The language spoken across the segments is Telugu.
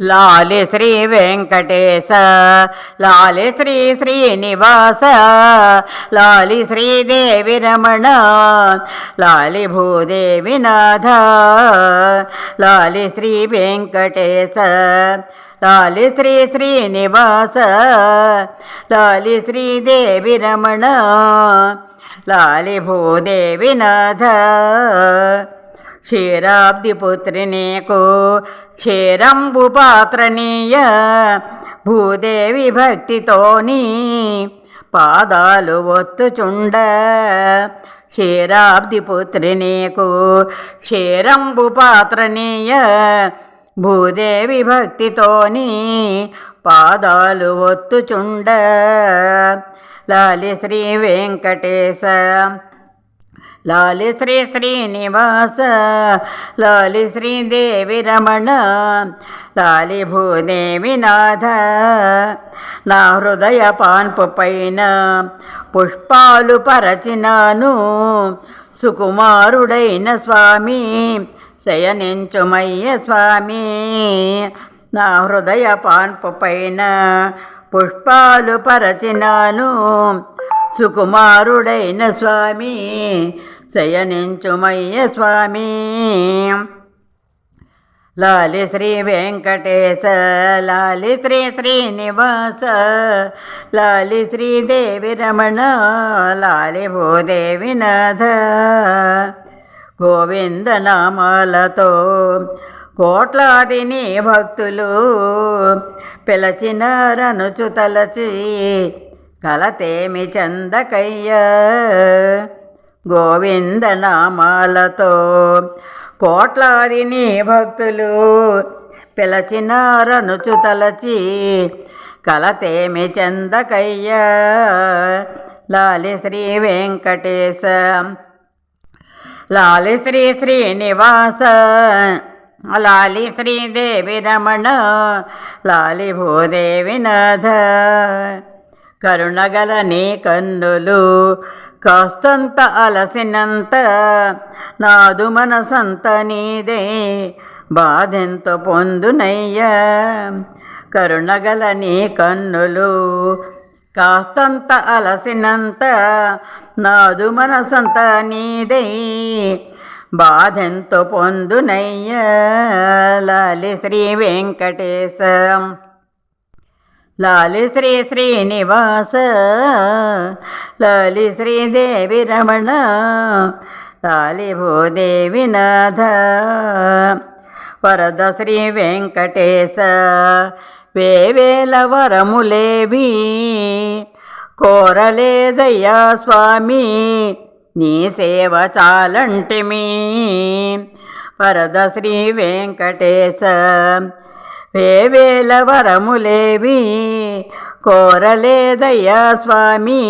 లాలి శ్రీ వెంకటేశ లాలి శ్రీ శ్రీనివాస లాలి శ్రీదేవి రమణ లాలి భూదేవి నాథ లాలి శ్రీ వెంకటేశ లాలి శ్రీ శ్రీనివాస లాలి శ్రీదేవి రమణ లాలి భూదేవి నాథ. క్షీరాబ్దిపుత్రినీకు క్షీరంబు పాత్రనీయ భూదేవి భక్తితోని పాదాలు ఒత్తుచుండ. క్షీరాబ్దిపుత్రినీకు క్షీరంబు పాత్రనీయ భూదేవి భక్తితోని పాదాలు ఒత్తుచుండ. లాలి శ్రీ వెంకటేశ లాలి శ్రీ శ్రీనివాస లాలి శ్రీదేవి రమణ లాలి భూదేవి నాథ. నా హృదయ పాన్పు పైన పుష్పాలు పరచినాను. సుకుమారుడైన స్వామి శయనించుమయ్య స్వామి. నా హృదయ పాన్పు పైన పుష్పాలు పరచినాను. సుకుమారుడైన స్వామి శయనించుమయ్య స్వామి. లాలి శ్రీ వెంకటేశ లాలి శ్రీ శ్రీనివాస లాలి శ్రీదేవి రమణ లాలి భూదేవి నాథ గోవింద నామాలతో కోట్లాది నీ భక్తులు పిలచినారనుచు తలచి కలతేమి చందకయ్య గోవింద నామాలతో కోట్లాది నీ భక్తులు పిలచినారనుచు తలచి కలతేమి చందకయ్య లాలి శ్రీ వెంకటేశ లాలి శ్రీ శ్రీనివాస లాలి శ్రీదేవి రమణ లాలి భూదేవి నాథ. కరుణగల నీ కన్నులు కాస్తంత అలసినంత నాదు మనసంత నీదే బాధెంత పొందునయ్యా. కరుణగల నీ కన్నులు కాస్తంత అలసినంత నాదు మనసంత నీదే బాధెంత పొందునయ్యా. లాలి శ్రీ వెంకటేశం. లాలి శ్రీ శ్రీనివాస లాలి శ్రీదేవి రమణ లాలి భూదేవి నాథ వరద శ్రీ వెంకటేశ వేవేల వరములేవి కోరలేదయ్యా స్వామి నీ సేవ చాలంటిమి వరద శ్రీ వెంకటేశ వేవేల వరములేవి. కోరలేదయ్యా స్వామి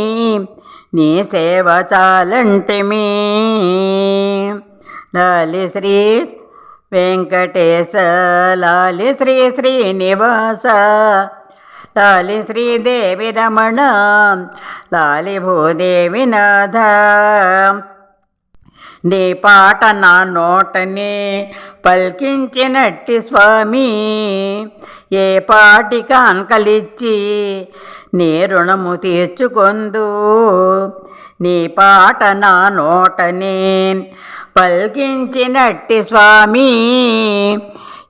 నీ సేవ చాలంటిమి. లాలి శ్రీ వెంకటేశ లాలి శ్రీ శ్రీనివాస లాలి శ్రీదేవి రమణ లాలి భూదేవి నాథ. నీ పాట నా నోటని పలికించినట్టి స్వామి. ఏ పాటిక అంకలిచ్చి నీ రుణము తీర్చుకొందు. నీ పాట నా నోటని పలికించినట్టి స్వామి.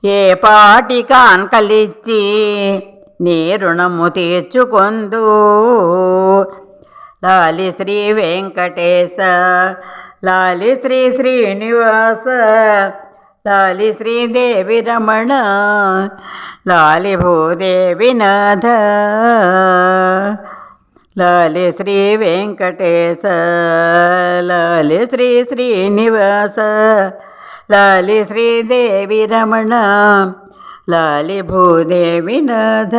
ఏ పాటిక అంకలిచ్చి నీ రుణము తీర్చుకొందు. లాలి శ్రీ వెంకటేశ లాలి శ్రీ శ్రీనివాస లాలి శ్రీదేవి రమణ లాలి భూదేవి నాథ లాలి శ్రీ వెంకటేశ లాలి శ్రీ శ్రీనివాస లాలి శ్రీదేవి రమణ లాలి భూదేవి నాథ.